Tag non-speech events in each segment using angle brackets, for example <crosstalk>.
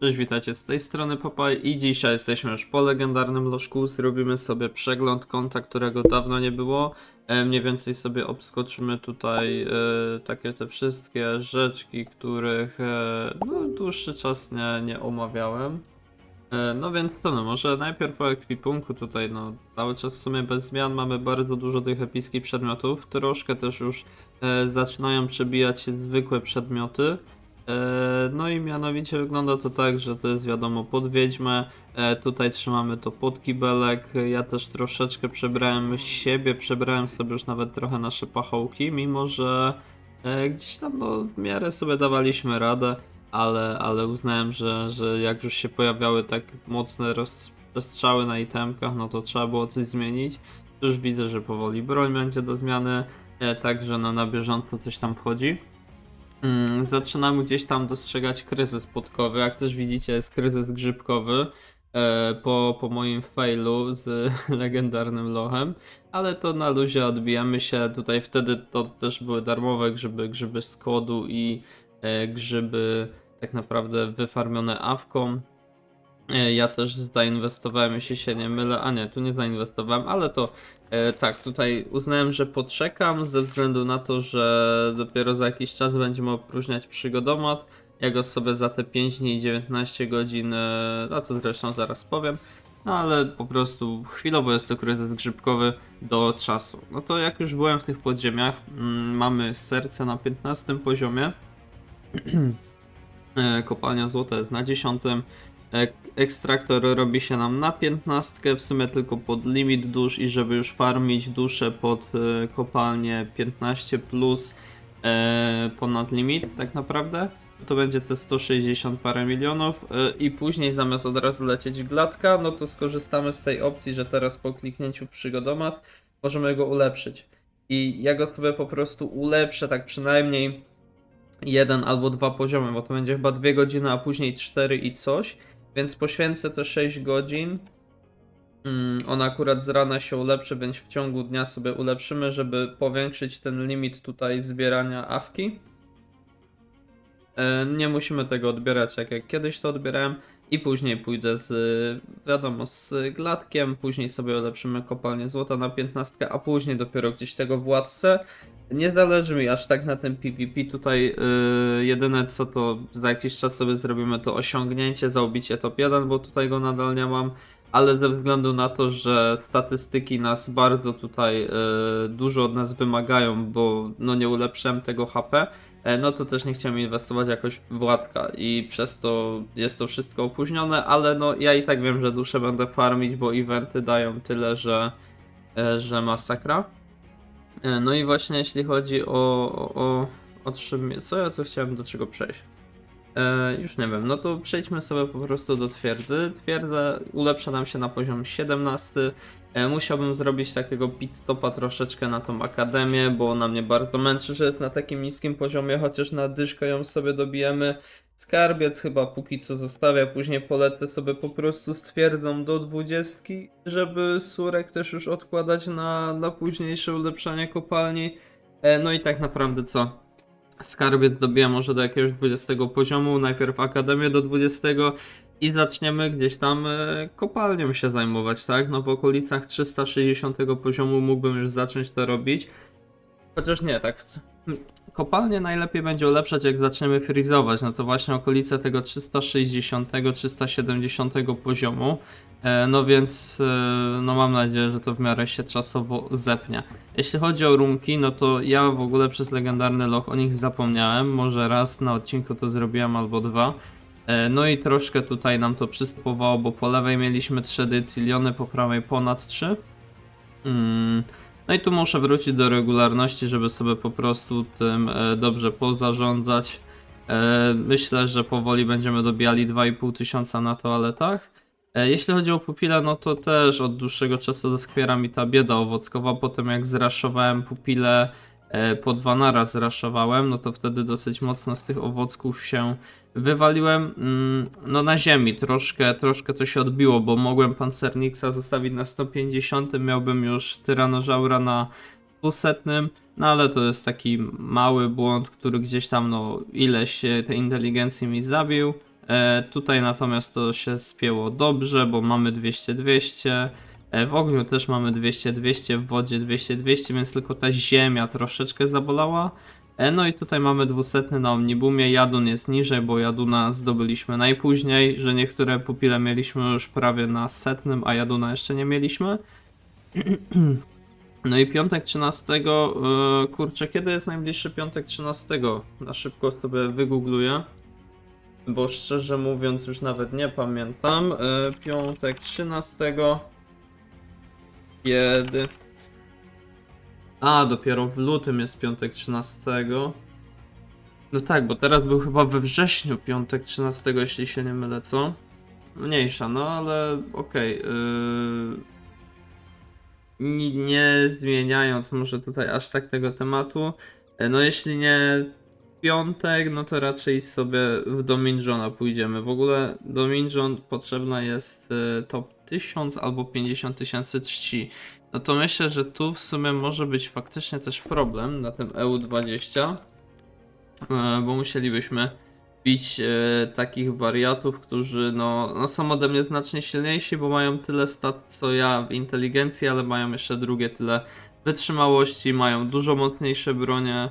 Cześć, witajcie z tej strony Popaj i dzisiaj jesteśmy już po legendarnym lożku. Zrobimy sobie przegląd konta, którego dawno nie było. E, mniej więcej sobie obskoczymy tutaj e, takie te wszystkie rzeczki, których e, no, dłuższy czas nie, nie omawiałem. No więc co, no może najpierw o ekwipunku tutaj, no cały czas w sumie bez zmian mamy bardzo dużo tych epickich przedmiotów, troszkę też już zaczynają przebijać się zwykłe przedmioty. E, No i mianowicie wygląda to tak, że to jest wiadomo pod wiedźmę, e, tutaj trzymamy to pod kibelek, ja też troszeczkę przebrałem siebie, przebrałem sobie już nawet trochę nasze pachołki, mimo że e, gdzieś tam no w miarę sobie dawaliśmy radę, ale, ale uznałem, że, że jak już się pojawiały tak mocne roz- rozstrzały na itemkach, no to trzeba było coś zmienić. Już widzę, że powoli broń będzie do zmiany, także no na bieżąco coś tam wchodzi. Mm, zaczynamy gdzieś tam dostrzegać kryzys podkowy. Jak też widzicie, jest kryzys grzybkowy e, po, po moim failu z <laughs> legendarnym lochem, ale to na luzie odbijamy się. Tutaj wtedy to też były darmowe grzyby, grzyby z kodu i e, grzyby tak naprawdę wyfarmione awką. E, Ja też zainwestowałem, jeśli się nie mylę, a nie, tu nie zainwestowałem, ale to e, tak, tutaj uznałem, że poczekam ze względu na to, że dopiero za jakiś czas będziemy opróżniać przygodomat. Ja go sobie za te 5 dni i 19 godzin, e, a to zresztą zaraz powiem, no ale po prostu chwilowo jest to kryzys grzybkowy do czasu. No to jak już byłem w tych podziemiach, mm, mamy serce na 15 poziomie. <clears throat> E, Kopalnia złota jest na 10. Ek- Ekstraktor robi się nam na 15, w sumie tylko pod limit dusz i żeby już farmić dusze pod e, kopalnię 15 plus e, ponad limit tak naprawdę. To będzie te 160 parę milionów e, i później zamiast od razu lecieć gladka, no to skorzystamy z tej opcji, że teraz po kliknięciu przygodomat możemy go ulepszyć. I ja go sobie po prostu ulepszę tak przynajmniej jeden albo dwa poziomy, bo to będzie chyba dwie godziny, a później cztery i coś. Więc poświęcę te 6 godzin. Mm, on akurat z rana się ulepszy, więc w ciągu dnia sobie ulepszymy, żeby powiększyć ten limit tutaj zbierania awki. E, Nie musimy tego odbierać tak jak kiedyś to odbierałem. I później pójdę z, wiadomo, z gladkiem, później sobie ulepszymy kopalnię złota na 15, a później dopiero gdzieś tego władcę. Nie zależy mi aż tak na tym PvP. Tutaj yy, jedyne co to za jakiś czas sobie zrobimy to osiągnięcie za ubicie top 1, bo tutaj go nadal nie mam. Ale ze względu na to, że statystyki nas bardzo tutaj yy, dużo od nas wymagają, bo no nie ulepszyłem tego HP, e, no to też nie chciałem inwestować jakoś w Władka i przez to jest to wszystko opóźnione, ale no ja i tak wiem, że duszę będę farmić, bo eventy dają tyle, że, e, że masakra. E, No i właśnie jeśli chodzi o, o, o otrzymie... Co ja co chciałem do czego przejść? E, już nie wiem, no to przejdźmy sobie po prostu do twierdzy. Twierdza ulepsza nam się na poziom 17. E, musiałbym zrobić takiego pit stopa troszeczkę na tą akademię, bo ona mnie bardzo męczy, że jest na takim niskim poziomie, chociaż na dyszkę ją sobie dobijemy. Skarbiec chyba póki co zostawia, później polecę sobie po prostu z twierdzą do 20, żeby surek też już odkładać na, na późniejsze ulepszanie kopalni. E, no i tak naprawdę co? Skarbiec dobija może do jakiegoś 20 poziomu, najpierw Akademię do 20 i zaczniemy gdzieś tam e, kopalnią się zajmować, tak? No w okolicach 360 poziomu mógłbym już zacząć to robić. Chociaż nie, tak. Kopalnię najlepiej będzie ulepszać jak zaczniemy frizować, no to właśnie okolice tego 360-370 poziomu. E, No więc e, no mam nadzieję, że to w miarę się czasowo zepnie. Jeśli chodzi o runki, no to ja w ogóle przez legendarny loch o nich zapomniałem. Może raz na odcinku to zrobiłem albo dwa. E, No i troszkę tutaj nam to przystępowało, bo po lewej mieliśmy 3 dyciliony, po prawej ponad 3. Mm. No i tu muszę wrócić do regularności, żeby sobie po prostu tym e, dobrze pozarządzać. E, Myślę, że powoli będziemy dobijali 2,5 tysiąca na toaletach. E, Jeśli chodzi o pupile, no to też od dłuższego czasu doskwiera mi ta bieda owockowa. Potem jak zraszowałem pupile, po dwa naraz zraszowałem, no to wtedy dosyć mocno z tych owocków się wywaliłem. Mm, No na ziemi troszkę, troszkę to się odbiło, bo mogłem pancerniksa zostawić na 150, miałbym już tyranożaura na 200, no ale to jest taki mały błąd, który gdzieś tam no ileś e, tej inteligencji mi zabił. E, tutaj natomiast to się spięło dobrze, bo mamy 200-200. E, w ogniu też mamy 200-200, w wodzie 200-200, więc tylko ta ziemia troszeczkę zabolała. E, no i tutaj mamy 200 na Omnibumie, Jadun jest niżej, bo Jaduna zdobyliśmy najpóźniej, że niektóre pupile mieliśmy już prawie na setnym, a Jaduna jeszcze nie mieliśmy. <clears throat> No i piątek 13, yy, kurczę, kiedy jest najbliższy piątek 13? Na szybko sobie wygoogluję, bo szczerze mówiąc już nawet nie pamiętam. Yy, piątek 13, kiedy... A, dopiero w lutym jest piątek 13. No tak, bo teraz był chyba we wrześniu piątek 13, jeśli się nie mylę, co? Mniejsza, no ale okej. yy, ni- nie zmieniając może tutaj aż tak tego tematu, e, no jeśli nie piątek, no to raczej sobie w Dominjona pójdziemy. W ogóle Dominjon potrzebna jest e, top 1000 albo 50 tysięcy czci. No to myślę, że tu w sumie może być faktycznie też problem na tym EU20, e, bo musielibyśmy bić e, takich wariatów, którzy no, no są ode mnie znacznie silniejsi, bo mają tyle stat co ja w inteligencji, ale mają jeszcze drugie tyle wytrzymałości, mają dużo mocniejsze bronie.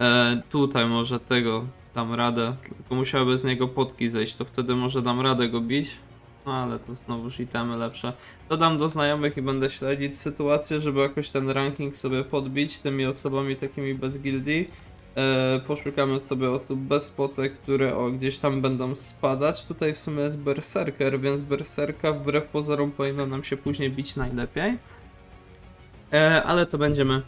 E, tutaj może tego dam radę, tylko musiałyby z niego potki zejść, to wtedy może dam radę go bić. No ale to znowuż itemy lepsze. Dodam do znajomych i będę śledzić sytuację, żeby jakoś ten ranking sobie podbić tymi osobami takimi bez gildii. E, poszukamy sobie osób bez potek, które o, gdzieś tam będą spadać. Tutaj w sumie jest berserker, więc berserka wbrew pozorom powinno nam się później bić najlepiej. E, ale to będziemy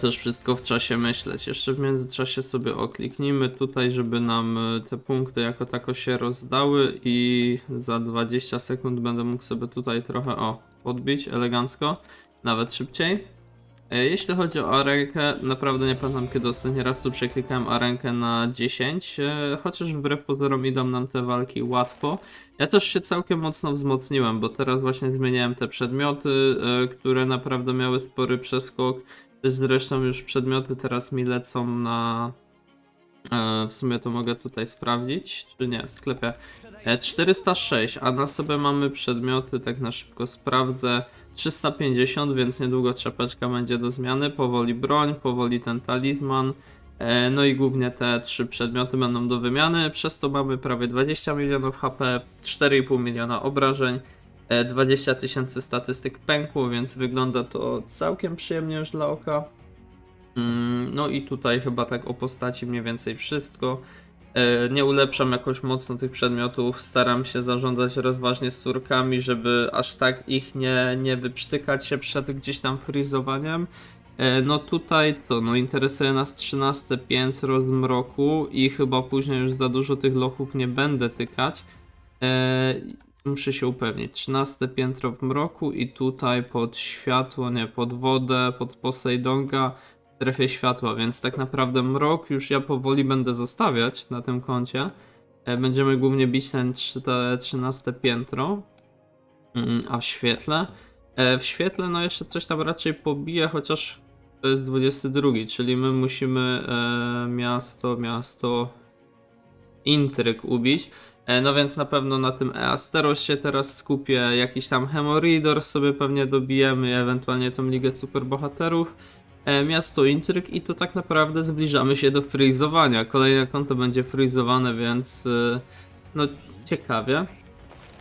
też wszystko w czasie myśleć. Jeszcze w międzyczasie sobie okliknijmy tutaj, żeby nam e, te punkty jako tako się rozdały i za 20 sekund będę mógł sobie tutaj trochę o podbić elegancko, nawet szybciej. E, Jeśli chodzi o arenkę, naprawdę nie pamiętam kiedy ostatni raz tu przeklikałem arenkę na 10, e, chociaż wbrew pozorom idą nam te walki łatwo. Ja też się całkiem mocno wzmocniłem, bo teraz właśnie zmieniałem te przedmioty, e, które naprawdę miały spory przeskok. Zresztą już przedmioty teraz mi lecą na... e, W sumie to mogę tutaj sprawdzić, czy nie, w sklepie. E, 406, a na sobie mamy przedmioty, tak na szybko sprawdzę. 350, więc niedługo trzepeczka będzie do zmiany. Powoli broń, powoli ten talizman. E, No i głównie te trzy przedmioty będą do wymiany. Przez to mamy prawie 20 milionów HP, 4,5 miliona obrażeń, e, 20 tysięcy statystyk pękło, więc wygląda to całkiem przyjemnie już dla oka. Mm, No i tutaj chyba tak o postaci mniej więcej wszystko. E, Nie ulepszam jakoś mocno tych przedmiotów, staram się zarządzać rozważnie z córkami, żeby aż tak ich nie, nie wyprztykać się przed gdzieś tam frizowaniem. E, No tutaj co, no interesuje nas 13 piętro z mroku i chyba później już za dużo tych lochów nie będę tykać. Muszę się upewnić. 13 piętro w mroku i tutaj pod światło, nie, pod wodę, pod Poseidonga w strefie światła, więc tak naprawdę mrok już ja powoli będę zostawiać na tym koncie. E, Będziemy głównie bić ten trzy- te 13 piętro, Mm, a w świetle. E, W świetle no jeszcze coś tam raczej pobije, chociaż to jest 22, czyli my musimy e, miasto, miasto intryg ubić. E, No więc na pewno na tym Easteros się teraz skupię, jakiś tam Hemorrhoidor sobie pewnie dobijemy, ewentualnie tą Ligę Superbohaterów. E, Miasto Intryg i tu tak naprawdę zbliżamy się do freezowania. Kolejne konto będzie freezowane, więc e, no ciekawie.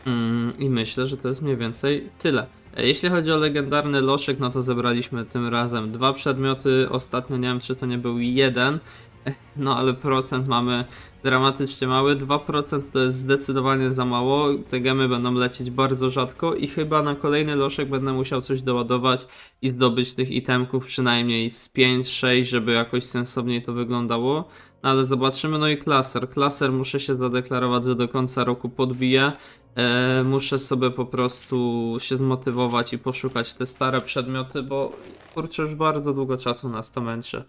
Mm, I myślę, że to jest mniej więcej tyle. Jeśli chodzi o legendarny loszek, no to zebraliśmy tym razem dwa przedmioty. Ostatnio nie wiem, czy to nie był jeden. No ale procent mamy dramatycznie mały. 2% to jest zdecydowanie za mało. Te gemy będą lecieć bardzo rzadko i chyba na kolejny loszek będę musiał coś doładować i zdobyć tych itemków przynajmniej z 5-6, żeby jakoś sensowniej to wyglądało. No ale zobaczymy. No i klaser. Klaser muszę się zadeklarować, że do końca roku podbiję. E, muszę sobie po prostu się zmotywować i poszukać te stare przedmioty, bo kurczę już bardzo długo czasu nas to męczy.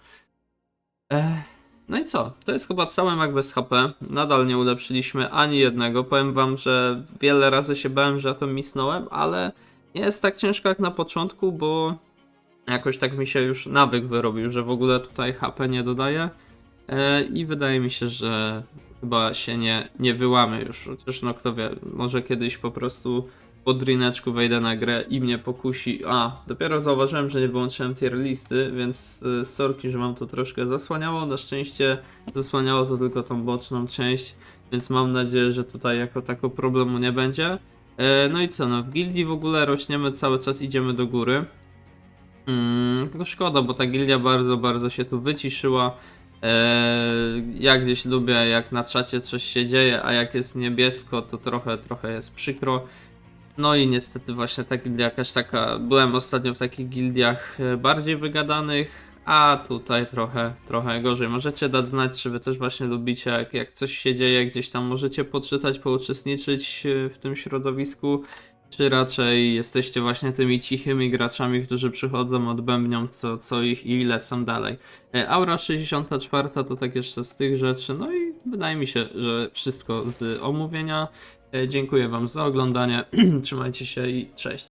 No i co? To jest chyba cały mak bez HP. Nadal nie ulepszyliśmy ani jednego. Powiem wam, że wiele razy się bałem, że ja to misnąłem, ale nie jest tak ciężko jak na początku, bo jakoś tak mi się już nawyk wyrobił, że w ogóle tutaj HP nie dodaję. E, I wydaje mi się, że chyba się nie, nie wyłamy już. Chociaż no kto wie, może kiedyś po prostu po drineczku wejdę na grę i mnie pokusi. A, dopiero zauważyłem, że nie wyłączyłem tier listy, więc y, sorki, że mam to troszkę zasłaniało. Na szczęście zasłaniało to tylko tą boczną część, więc mam nadzieję, że tutaj jako tako problemu nie będzie. E, no i co, no w gildii w ogóle rośniemy cały czas, idziemy do góry. Mm, tylko szkoda, bo ta gildia bardzo, bardzo się tu wyciszyła. Eee, ja gdzieś lubię, jak na czacie coś się dzieje, a jak jest niebiesko, to trochę, trochę jest przykro. No i niestety właśnie ta gildia jakaś taka, byłem ostatnio w takich gildiach e, bardziej wygadanych, a tutaj trochę, trochę gorzej. Możecie dać znać, czy wy też właśnie lubicie, jak, jak coś się dzieje, gdzieś tam możecie poczytać, pouczestniczyć e, w tym środowisku, czy raczej jesteście właśnie tymi cichymi graczami, którzy przychodzą, odbębnią co, co ich i lecą dalej. E, Aura 64 to tak jeszcze z tych rzeczy, no i wydaje mi się, że wszystko z omówienia. E, Dziękuję Wam za oglądanie, <clears throat> trzymajcie się i cześć.